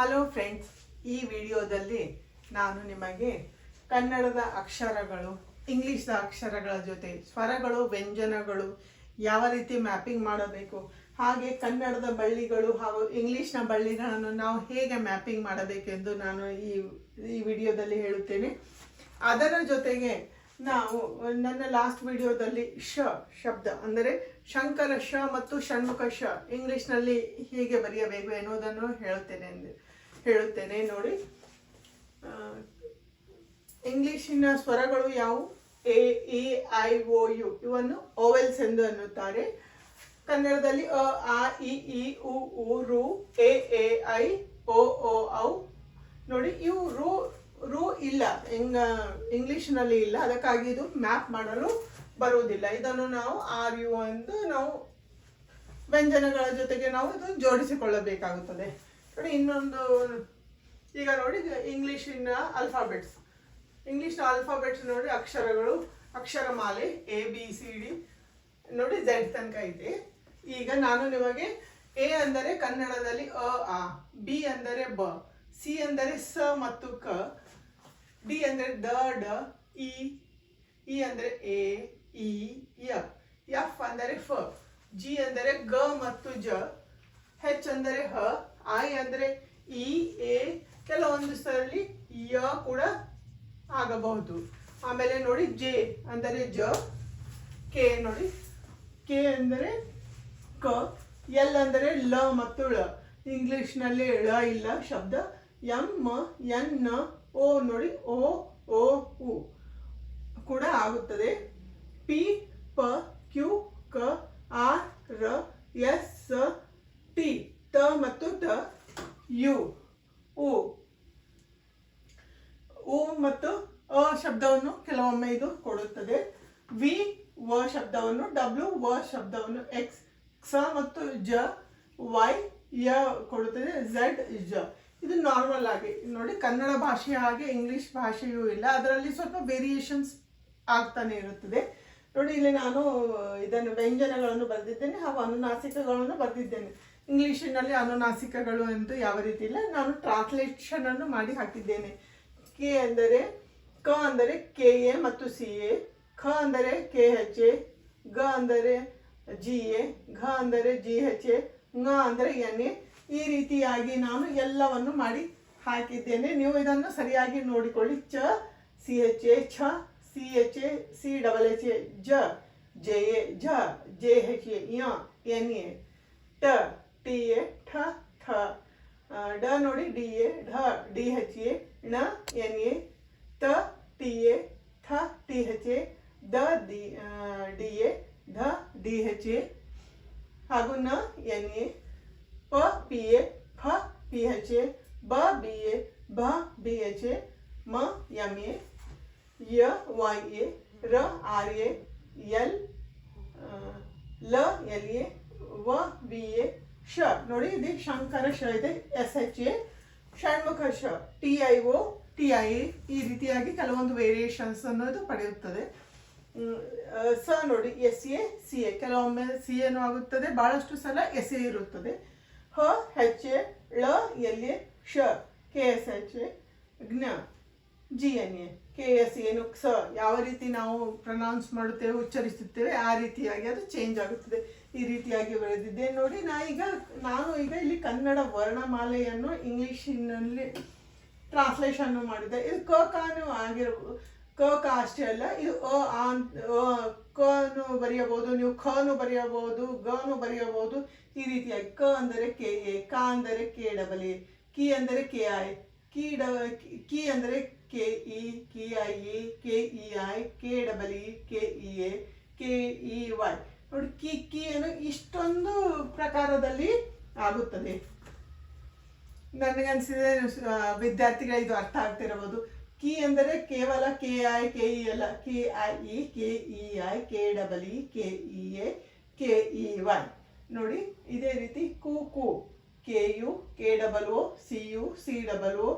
Hello friends ಈ ವಿಡಿಯೋದಲ್ಲಿ ನಾನು ನಿಮಗೆ ಕನ್ನಡದ ಅಕ್ಷರಗಳು ಇಂಗ್ಲಿಷ್ದ ಅಕ್ಷರಗಳ ಜೊತೆ ಸ್ವರಗಳು, ವ್ಯಂಜನಗಳು ಯಾವ ರೀತಿ ಮ್ಯಾಪಿಂಗ್ ಮಾಡಬೇಕು, ಹಾಗೆ ಕನ್ನಡದ ಬಳ್ಳಿಗಳು ಹಾಗೂ ಇಂಗ್ಲೀಷ್ನ ಬಳ್ಳಿಗಳನ್ನು ನಾವು ಹೇಗೆ ಮ್ಯಾಪಿಂಗ್ ಮಾಡಬೇಕೆಂದು ನಾನು ಈ ಈ ವಿಡಿಯೋದಲ್ಲಿ ಹೇಳುತ್ತೇನೆ. ಅದರ ಜೊತೆಗೆ ನಾವು ನನ್ನ ಲಾಸ್ಟ್ ವಿಡಿಯೋದಲ್ಲಿ ಶ ಶಬ್ದ ಅಂದರೆ ಶಂಕರ ಶ ಮತ್ತು ಷಣ್ಮುಖ ಶ ಇಂಗ್ಲೀಷ್ನಲ್ಲಿ ಹೇಗೆ ಬರೆಯಬೇಕು ಎನ್ನುವುದನ್ನು ಹೇಳುತ್ತೇನೆ ಎಂದು. ಹೇಳುತ್ತೇನೆ, ನೋಡಿ. ಇಂಗ್ಲಿಷಿನ ಸ್ವರಗಳು ಯಾವುವು? A, E, I, O, U. ಇವನ್ನು ಓವೆಲ್ಸ್ ಎಂದು ಅನ್ನುತ್ತಾರೆ. ಕನ್ನಡದಲ್ಲಿ ಅ, ಆ, ಇ ಇ, ಉ ಉ, ರು, ಎ ಎ, ಐ, ಓ ಓ, ಔ. ನೋಡಿ, ಇವು ರು ರು ಇಲ್ಲ. ಇಂಗ್ ಇಂಗ್ಲಿಷ್ನಲ್ಲಿ ಇಲ್ಲ. ಅದಕ್ಕಾಗಿ ಇದು ಮ್ಯಾಪ್ ಮಾಡಲು ಬರುವುದಿಲ್ಲ. ಇದನ್ನು ನಾವು ಆರ್, ಯು, ಎಂದು ನಾವು ವ್ಯಂಜನಗಳ ಜೊತೆಗೆ ನಾವು ಇದು ಜೋಡಿಸಿಕೊಳ್ಳಬೇಕಾಗುತ್ತದೆ. ನೋಡಿ, ಇನ್ನೊಂದು ಈಗ ನೋಡಿ ಇಂಗ್ಲೀಷಿನ ಅಲ್ಫಾಬೆಟ್ಸ್ ಇಂಗ್ಲೀಷ್ನ ಅಲ್ಫಾಬೆಟ್ಸ್ ನೋಡಿ, ಅಕ್ಷರಗಳು ಅಕ್ಷರಮಾಲೆ ಎ ಬಿ ಸಿ ಡಿ ನೋಡಿ ಝೆಡ್ ತನಕ ಇದೆ. ಈಗ ನಾನು ನಿಮಗೆ ಎ ಅಂದರೆ ಕನ್ನಡದಲ್ಲಿ ಅ, ಆ ಬಿ ಅಂದರೆ ಬ ಸಿ ಅಂದರೆ ಸ ಮತ್ತು ಕ ಡಿ ಅಂದರೆ ದ, ಡ, ಇ ಇ ಅಂದರೆ ಎ, ಇ ಎಫ್ ಅಂದರೆ ಫ ಜಿ ಅಂದರೆ ಗ ಮತ್ತು ಜ ಹೆಚ್ ಅಂದರೆ ಹ ಐ ಅಂದರೆ ಇ ಎ ಕೆಲವೊಂದು ಸ್ಥಳದಲ್ಲಿ ಯ ಕೂಡ ಆಗಬಹುದು. ಆಮೇಲೆ ನೋಡಿ ಜೆ ಅಂದರೆ ಜ ಕೆ ನೋಡಿ. ಕೆ ಅಂದರೆ ಕ ಎಲ್ ಅಂದರೆ ಲ ಮತ್ತು ಳ. ಇಂಗ್ಲಿಷ್ನಲ್ಲಿ ಳ ಇಲ್ಲ, ಶಬ್ದ ಎಂ ಎನ್ ಓ ನೋಡಿ ಓ ಓ ಉ ಕೂಡ ಆಗುತ್ತದೆ. ಪಿ ಪ ಕ್ಯೂ ಕ ಆರ್ ರ ಎಸ್ ಟಿ ತ ಮತ್ತು ತ, ಯು, ಉ. ಉ ಮತ್ತು ಅ ಶಬ್ದವನ್ನು ಕೆಲವೊಮ್ಮೆ ಇದು ಕೊಡುತ್ತದೆ. ವಿ, ವ ಶಬ್ದವನ್ನು, ಡಬ್ಲ್ಯೂ, ವ ಶಬ್ದವನ್ನು, ಎಕ್ಸ್ ಕ್ಸ ಮತ್ತು ಜ, ವೈ, ಯ ಕೊಡುತ್ತದೆ, ಝೆಡ್, ಜ. ಇದು ನಾರ್ಮಲ್ ಆಗಿ, ನೋಡಿ, ಕನ್ನಡ ಭಾಷೆಯ ಹಾಗೆ ಇಂಗ್ಲಿಷ್ ಭಾಷೆಯೂ ಇಲ್ಲ. ಅದರಲ್ಲಿ ಸ್ವಲ್ಪ ವೇರಿಯೇಷನ್ಸ್ ಆಗ್ತಾನೆ ಇರುತ್ತದೆ. ನೋಡಿ, ಇಲ್ಲಿ ನಾನು ಇದನ್ನು ವ್ಯಂಜನಗಳನ್ನು ಬರೆದಿದ್ದೇನೆ ಹಾಗೂ ಅನುನಾಸಿಕಗಳನ್ನು ಬರೆದಿದ್ದೇನೆ. ಇಂಗ್ಲಿಷಿನಲ್ಲಿ ಅನುನಾಸಿಕಗಳು ಅಂತೂ ಯಾವ ರೀತಿ ಇಲ್ಲ. ನಾನು ಟ್ರಾನ್ಸ್ಲೇಷನ್ ಅನ್ನು ಮಾಡಿ ಹಾಕಿದ್ದೇನೆ. ಕೆ ಅಂದರೆ ಕ ಅಂದರೆ ಕೆ ಎ ಮತ್ತು ಸಿ ಎ. ಖ ಅಂದರೆ ಕೆ ಎಚ್ ಎ. ಗ ಅಂದರೆ ಜಿ ಎ. ಘ ಅಂದರೆ ಜಿ ಎಚ್ ಎ. ನ ಅಂದರೆ ಎನ್ ಎ. ಈ ರೀತಿಯಾಗಿ ನಾನು ಎಲ್ಲವನ್ನು ಮಾಡಿ ಹಾಕಿದ್ದೇನೆ. ನೀವು ಇದನ್ನು ಸರಿಯಾಗಿ ನೋಡಿಕೊಳ್ಳಿ. ಚ, ಸಿ ಎಚ್ ಎ, ಛ, C H A, C double H A, ಜ, J A, ಝ, J H A N A, ಟ ಟಿ ಎ ಠ ಥ ಆ, ಡ ನೋಡಿ ಡಿ ಎ ಢ ಡಿ ಎಚ್ ಎ ಣ ಎನ್ ಎ ತ ಟಿ ಎ ಥ ಟಿ ಎಚ್ ಎ ದ ದಿ ಡಿ ಎ ಧ ಡಿ ಎಚ್ ಎ ಹಾಗೂ ನ ಎನ್ ಎ ಪ ಪಿ ಎ ಫ ಪಿ ಎಚ್ ಎ ಬ ಬಿ ಎ ಭ ಬಿ ಎಚ್ ಎ ಮ ಎಂ ಎ ಯ ವೈ ಎ ರ ಆರ್ ಎ ಎಲ್ ಲ ಎಲ್ ಎ ವ ಬಿ ಎ ಶ, ನೋಡಿ, ಇದು ಶಂಕರ ಶ ಇದೆ ಎಸ್ ಎಚ್ ಎ ಷಣ್ಮುಖ ಶ T I O T I ಈ ರೀತಿಯಾಗಿ ಕೆಲವೊಂದು ವೇರಿಯೇಷನ್ಸ್ ಅನ್ನೋದು ಪಡೆಯುತ್ತದೆ. ಸ ನೋಡಿ ಎಸ್ ಎ ಸಿ ಎ ಕೆಲವೊಮ್ಮೆ ಸಿ ಎನೂ ಆಗುತ್ತದೆ, ಬಹಳಷ್ಟು ಸಲ ಎಸ್ ಎ ಇರುತ್ತದೆ. ಹ ಹೆಚ್ ಎ ಳ ಎಲ್ ಎ ಶ K S H A ಜ್ಞ G N A K S ಏನು ಸ, ಯಾವ ರೀತಿ ನಾವು ಪ್ರನೌನ್ಸ್ ಮಾಡುತ್ತೇವೆ, ಉಚ್ಚರಿಸುತ್ತೇವೆ, ಆ ರೀತಿಯಾಗಿ ಅದು ಚೇಂಜ್ ಆಗುತ್ತದೆ. ಈ ರೀತಿಯಾಗಿ ಬರೆದಿದ್ದೆ. ನೋಡಿ, ನಾ ಈಗ, ನಾನು ಈಗ ಇಲ್ಲಿ ಕನ್ನಡ ವರ್ಣಮಾಲೆಯನ್ನು ಇಂಗ್ಲೀಷಿನಲ್ಲಿ ಟ್ರಾನ್ಸ್ಲೇಷನ್ ಮಾಡಿದೆ. ಇದು ಕ ಕಾನು ಆಗಿರ್ಬೋದು ಕ ಕ ಅಷ್ಟೇ ಅಲ್ಲ, ಇದು ಅ ಆನ್ ಕನು ಬರೆಯಬಹುದು, ನೀವು ಖನು ಬರೆಯಬಹುದು ಗನು ಬರೆಯಬಹುದು, ಈ ರೀತಿಯಾಗಿ. ಕ ಅಂದರೆ ಕೆ, ಎ, ಕ ಅಂದರೆ ಕೆ, ಡಬಲ್ ಎ, ಕಿ ಅಂದರೆ ಕೆ, ಐ, ಕಿ ಡ, ಕಿ ಅಂದರೆ K, E, Ki, I E K, E, I, K, double E, K, E, A, K, E, Y. ನೋಡಿ, ಕಿ ಕಿ ಅನ್ನು ಇಷ್ಟೊಂದು ಪ್ರಕಾರದಲ್ಲಿ ಆಗುತ್ತದೆ. ನನಗನ್ಸಿದೆ ವಿದ್ಯಾರ್ಥಿಗಳ ಇದು ಅರ್ಥ ಆಗ್ತಿರಬಹುದು ಕಿ ಅಂದರೆ ಕೇವಲ ಕೆ, ಐ, ಕೆ, ಇ ಅಲ್ಲ, K, I, E, K, E, I, K, double, E, K, E, A, K, E, Y. ನೋಡಿ, ಇದೇ ರೀತಿ ಕು ಕು. K, U, K, double, O, C, U, C, double, O.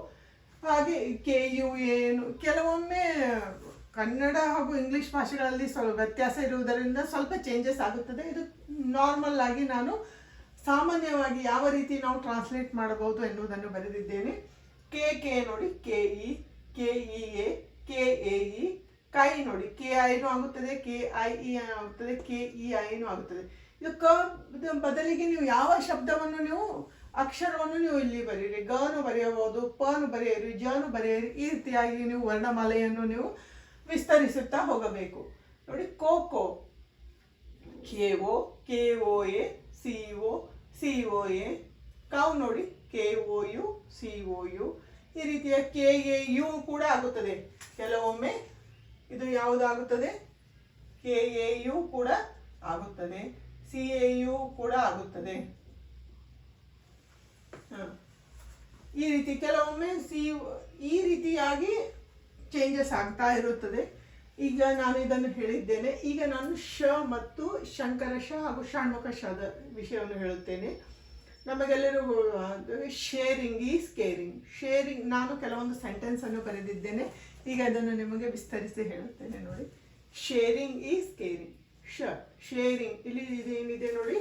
ಹಾಗೆ ಕೆ, ಯು ಏನು ಕೆಲವೊಮ್ಮೆ ಕನ್ನಡ ಹಾಗೂ ಇಂಗ್ಲಿಷ್ ಭಾಷೆಗಳಲ್ಲಿ ಸ್ವಲ್ಪ ವ್ಯತ್ಯಾಸ ಇರುವುದರಿಂದ ಸ್ವಲ್ಪ ಚೇಂಜಸ್ ಆಗುತ್ತದೆ. ಇದು ನಾರ್ಮಲ್ ಆಗಿ ನಾನು ಸಾಮಾನ್ಯವಾಗಿ ಯಾವ ರೀತಿ ನಾವು ಟ್ರಾನ್ಸ್ಲೇಟ್ ಮಾಡಬಹುದು ಎನ್ನುವುದನ್ನು ಬರೆದಿದ್ದೇನೆ. ಕೆ ಕೆ ನೋಡಿ K E K E A K A E ಕೈ ನೋಡಿ ಕೆ ಐನು ಆಗುತ್ತದೆ ಕೆ ಐ ಇ ಆಗುತ್ತದೆ ಕೆ ಇ ಐನು ಆಗುತ್ತದೆ. ಇದು ಕ ಬದಲಿಗೆ ನೀವು ಯಾವ ಶಬ್ದವನ್ನು ನೀವು, ಅಕ್ಷರವನ್ನು ನೀವು ಇಲ್ಲಿ ಬರೆಯಿರಿ ಗನು ಬರೆಯಬಹುದು ಪನು ಬರೆಯಿರಿ ಜನು ಬರೆಯಿರಿ. ಈ ರೀತಿಯಾಗಿ ನೀವು ವರ್ಣಮಾಲೆಯನ್ನು ನೀವು ವಿಸ್ತರಿಸುತ್ತಾ ಹೋಗಬೇಕು. ನೋಡಿ cocoa K O K. O A C O C O A ಕಾವು ನೋಡಿ K O U C O U ಈ ರೀತಿಯ ಕೆ, ಎ, ಯು ಕೂಡ ಆಗುತ್ತದೆ. ಕೆಲವೊಮ್ಮೆ ಇದು ಯಾವುದಾಗುತ್ತದೆ? ಕೆ, ಎ, ಯು ಕೂಡ ಆಗುತ್ತದೆ. ಸಿ, ಎ, ಯು ಕೂಡ ಆಗುತ್ತದೆ. ಈ ರೀತಿ ಕೆಲವೊಮ್ಮೆ ಸಿ, ಈ ರೀತಿಯಾಗಿ ಚೇಂಜಸ್ ಆಗ್ತಾ ಇರುತ್ತದೆ. ಈಗ ನಾನು ಇದನ್ನು ಹೇಳಿದ್ದೇನೆ. ಈಗ ನಾನು ಶ ಮತ್ತು ಶಂಕರ ಶ ಹಾಗೂ ಷಣ್ಮುಖ ಶದ ವಿಷಯವನ್ನು ಹೇಳುತ್ತೇನೆ. ನಮಗೆಲ್ಲರೂ ಶೇರಿಂಗ್ ಈಸ್ ಕೇರಿಂಗ್ ಶೇರಿಂಗ್ ನಾನು ಕೆಲವೊಂದು ಸೆಂಟೆನ್ಸ್ ಅನ್ನು ಬರೆದಿದ್ದೇನೆ. ಈಗ ಅದನ್ನು ನಿಮಗೆ ವಿಸ್ತರಿಸಿ ಹೇಳುತ್ತೇನೆ ನೋಡಿ. ಶೇರಿಂಗ್ ಈಸ್ ಕೇರಿಂಗ್ ಶ ಶೇರಿಂಗ್ ಇಲ್ಲಿ ಇದೇನಿದೆ ನೋಡಿ?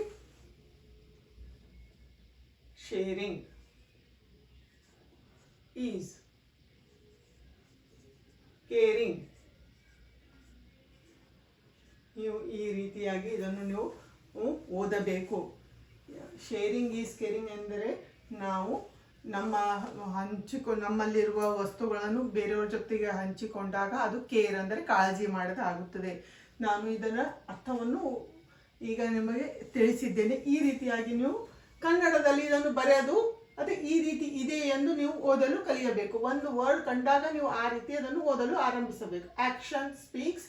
Sharing is caring. ನೀವು ಈ ರೀತಿಯಾಗಿ ಇದನ್ನು ನೀವು ಓದಬೇಕು. ಶೇರಿಂಗ್ ಈಸ್ ಕೇರಿಂಗ್ ಎಂದರೆ ನಾವು ನಮ್ಮ ಹಂಚಿಕೊ, ನಮ್ಮಲ್ಲಿರುವ ವಸ್ತುಗಳನ್ನು ಬೇರೆಯವ್ರ ಜೊತೆಗೆ ಹಂಚಿಕೊಂಡಾಗ ಅದು ಕೇರ್ ಅಂದರೆ ಕಾಳಜಿ ಮಾಡದ ಆಗುತ್ತದೆ. ನಾನು ಇದರ ಅರ್ಥವನ್ನು ಈಗ ನಿಮಗೆ ತಿಳಿಸಿದ್ದೇನೆ. ಈ ರೀತಿಯಾಗಿ ನೀವು ಕನ್ನಡದಲ್ಲಿ ಇದನ್ನು ಬರೆಯೋದು ಅದೇ ಈ ರೀತಿ ಇದೆ ಎಂದು ನೀವು ಓದಲು ಕಲಿಯಬೇಕು. ಒಂದು ವರ್ಡ್ ಕಂಡಾಗ ನೀವು ಆ ರೀತಿ ಅದನ್ನು ಓದಲು ಆರಂಭಿಸಬೇಕು. Action speaks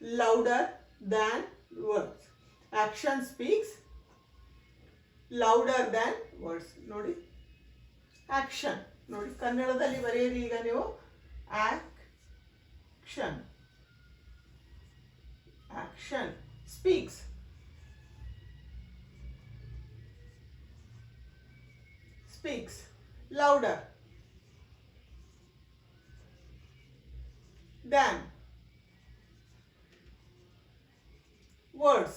louder than words action speaks louder than words ನೋಡಿ. ಆಕ್ಷನ್ ನೋಡಿ, ಕನ್ನಡದಲ್ಲಿ ಬರೆಯಿರಿ ಈಗ ನೀವು. Action action speaks speaks louder than words.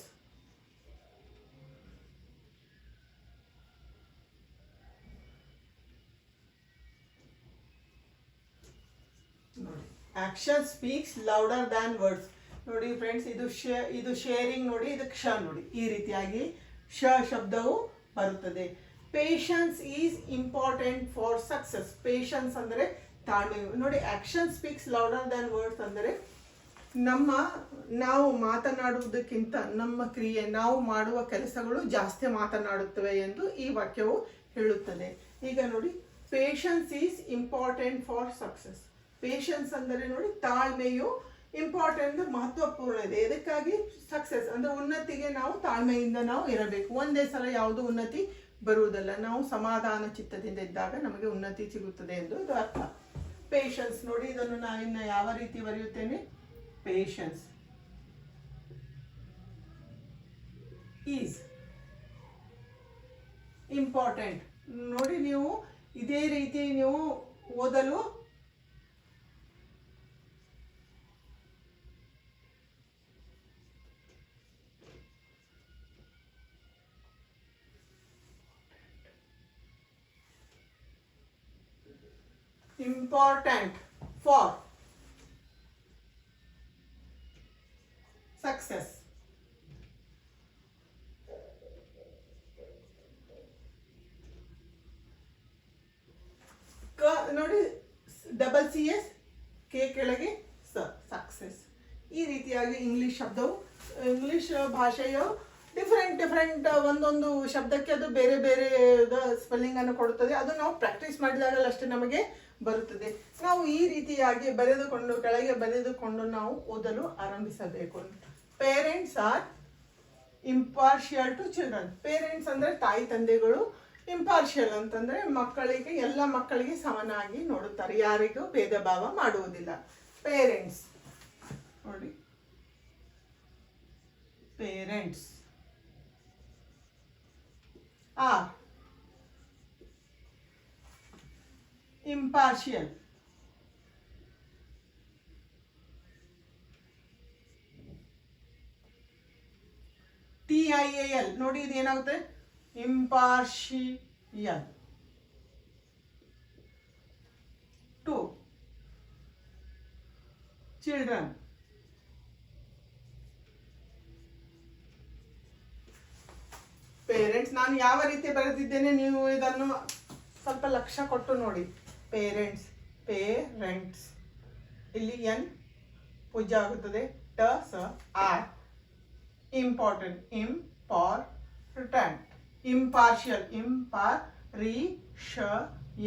Action speaks louder than words ನೋಡಿ ಫ್ರೆಂಡ್ಸ್ ಇದು ಶೇ ಇದು ಶೇರಿಂಗ್ ನೋಡಿ, ಇದು ಕ್ಷ ನೋಡಿ. ಈ ರೀತಿಯಾಗಿ ಶ ಶಬ್ದವು ಬರುತ್ತದೆ. Patience is important for success patience ಅಂದರೆ ತಾಳ್ಮೆ. ನೋಡಿ action speaks louder than words ಅಂದರೆ ನಮ್ಮ, ನಾವು ಮಾತನಾಡುವುದಕ್ಕಿಂತ ನಮ್ಮ ಕ್ರಿಯೆ, ನಾವು ಮಾಡುವ ಕೆಲಸಗಳು ಜಾಸ್ತಿ ಮಾತನಾಡುತ್ತವೆ ಎಂದು ಈ ವಾಕ್ಯವು ಹೇಳುತ್ತದೆ. ಈಗ ನೋಡಿ patience is important for success patience ಅಂದರೆ ನೋಡಿ, ತಾಳ್ಮೆಯು ಇಂಪಾರ್ಟೆಂಟ್ ಮಹತ್ವಪೂರ್ಣ ಇದೆ. ಇದಕ್ಕಾಗಿ ಸಕ್ಸಸ್ ಅಂದರೆ ಉನ್ನತಿಗೆ ನಾವು ತಾಳ್ಮೆಯಿಂದ ನಾವು ಇರಬೇಕು. ಒಂದೇ ಸಲ ಯಾವುದು ಉನ್ನತಿ? ಬರುವುದಲ್ಲ. ನಾವು ಸಮಾಧಾನ ಚಿತ್ತದಿಂದ ಇದ್ದಾಗ ನಮಗೆ ಉನ್ನತಿ ಸಿಗುತ್ತದೆ ಎಂದು ಇದು ಅರ್ಥ. ಪೇಷನ್ಸ್ ನೋಡಿ, ಇದನ್ನು ನಾನು ಇನ್ನು ಯಾವ ರೀತಿ ಬರೆಯುತ್ತೇನೆ? ಪೇಷನ್ಸ್ ಈಸ್ ಇಂಪಾರ್ಟೆಂಟ್ ನೋಡಿ, ನೀವು ಇದೇ ರೀತಿ ನೀವು ಓದಲು important for success. ಕ, ನೋಡಿ ಡಬಲ್ ಸಿ ಎಸ್ ಕೆ ಕೆಳಗೆ ಸ ಸಕ್ಸಸ್ ಈ ರೀತಿಯಾಗಿ ಇಂಗ್ಲೀಷ್ ಶಬ್ದವು ಇಂಗ್ಲೀಷ್ ಭಾಷೆಯು ಡಿಫ್ರೆಂಟ್ ಡಿಫ್ರೆಂಟ್ ಒಂದೊಂದು ಶಬ್ದಕ್ಕೆ ಅದು ಬೇರೆ ಬೇರೆ ಸ್ಪೆಲ್ಲಿಂಗ್ ಅನ್ನು ಕೊಡುತ್ತದೆ ಅದು ನಾವು ಪ್ರಾಕ್ಟೀಸ್ ಮಾಡಿದಾಗಲಷ್ಟೇ ನಮಗೆ ಬರುತ್ತದೆ. ನಾವು ಈ ರೀತಿಯಾಗಿ ಬರೆದುಕೊಂಡು, ಕೆಳಗೆ ಬರೆದುಕೊಂಡು ನಾವು ಓದಲು ಆರಂಭಿಸಬೇಕು. Parents are impartial to children parents ಅಂದರೆ ತಾಯಿ ತಂದೆಗಳು ಇಂಪಾರ್ಷಿಯಲ್ ಅಂತಂದ್ರೆ ಮಕ್ಕಳಿಗೆ, ಎಲ್ಲ ಮಕ್ಕಳಿಗೆ ಸಮನಾಗಿ ನೋಡುತ್ತಾರೆ. ಯಾರಿಗೂ ಭೇದ ಭಾವ ಮಾಡುವುದಿಲ್ಲ. ಪೇರೆಂಟ್ಸ್ ನೋಡಿ. Parents are impartial T I A L ನೋಡಿ ಇದು ಏನಾಗುತ್ತೆ? Impartial. ಟು ಚಿಲ್ಡ್ರನ್ ಪೇರೆಂಟ್ಸ್ ನಾನು ಯಾವ ರೀತಿ ಬರೆದಿದ್ದೇನೆ, ನೀವು ಇದನ್ನು ಸ್ವಲ್ಪ ಲಕ್ಷ್ಯ ಕೊಟ್ಟು ನೋಡಿ. ಪೇರೆಂಟ್ಸ್ ಪೇರೆಂಟ್ಸ್ ಇಲ್ಲಿ ಎನ್ ಪೂಜೆ ಆಗುತ್ತದೆ ಟ ಸ ಆರ್. ಇಂಪಾರ್ಟೆಂಟ್ ಇಂಪಾರ್ಟೆಂಟ್ ಇಂಪಾರ್ಷಿಯಲ್ ಇಂಪಾರ್ ರಿ ಶ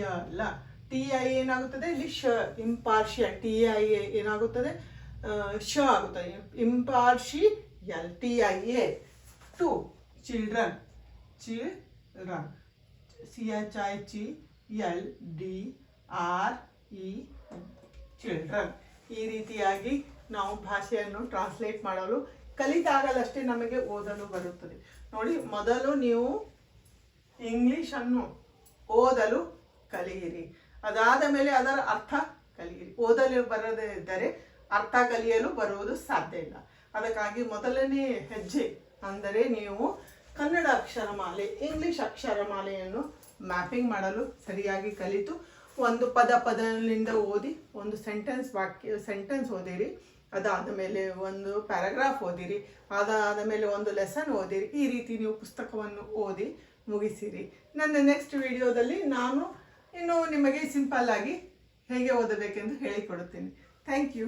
ಯ ಲ ಟಿ ಐ ಏನಾಗುತ್ತದೆ? ಇಲ್ಲಿ ಶ ಇಂಪಾರ್ಷಿಯಲ್ ಟಿ ಐ ಏನಾಗುತ್ತದೆ? ಶ ಆಗುತ್ತದೆ. Impartial T I A to children children C H I chi L D R E children ಈ ರೀತಿಯಾಗಿ ನಾವು ಭಾಷೆಯನ್ನು ಟ್ರಾನ್ಸ್ಲೇಟ್ ಮಾಡಲು ಕಲಿತಾಗಲಷ್ಟೇ ನಮಗೆ ಓದಲು ಬರುತ್ತದೆ. ನೋಡಿ, ಮೊದಲು ನೀವು ಇಂಗ್ಲೀಷನ್ನು ಓದಲು ಕಲಿಯಿರಿ. ಅದಾದ ಮೇಲೆ ಅದರ ಅರ್ಥ ಕಲಿಯಿರಿ. ಓದಲು ಬರದೇ ಇದ್ದರೆ ಅರ್ಥ ಕಲಿಯಲು ಬರುವುದು ಸಾಧ್ಯ ಇಲ್ಲ. ಅದಕ್ಕಾಗಿ ಮೊದಲನೇ ಹೆಜ್ಜೆ ಅಂದರೆ ನೀವು ಕನ್ನಡ ಅಕ್ಷರಮಾಲೆ ಇಂಗ್ಲಿಷ್ ಅಕ್ಷರಮಾಲೆಯನ್ನು ಮ್ಯಾಪಿಂಗ್ ಮಾಡಲು ಸರಿಯಾಗಿ ಕಲಿತು ಒಂದು ಪದ ಪದದಿಂದ ಓದಿ ಒಂದು ಸೆಂಟೆನ್ಸ್ ವಾಕ್ಯ ಸೆಂಟೆನ್ಸ್ ಓದಿರಿ. ಅದಾದ ಮೇಲೆ ಒಂದು ಪ್ಯಾರಾಗ್ರಾಫ್ ಓದಿರಿ. ಅದಾದ ಮೇಲೆ ಒಂದು ಲೆಸನ್ ಓದಿರಿ. ಈ ರೀತಿ ನೀವು ಪುಸ್ತಕವನ್ನು ಓದಿ ಮುಗಿಸಿರಿ. ನನ್ನ ನೆಕ್ಸ್ಟ್ ವಿಡಿಯೋದಲ್ಲಿ ನಾನು ಇನ್ನು ನಿಮಗೆ ಸಿಂಪಲ್ ಆಗಿ ಹೇಗೆ ಓದಬೇಕೆಂದು ಹೇಳಿಕೊಡುತ್ತೇನೆ. Thank you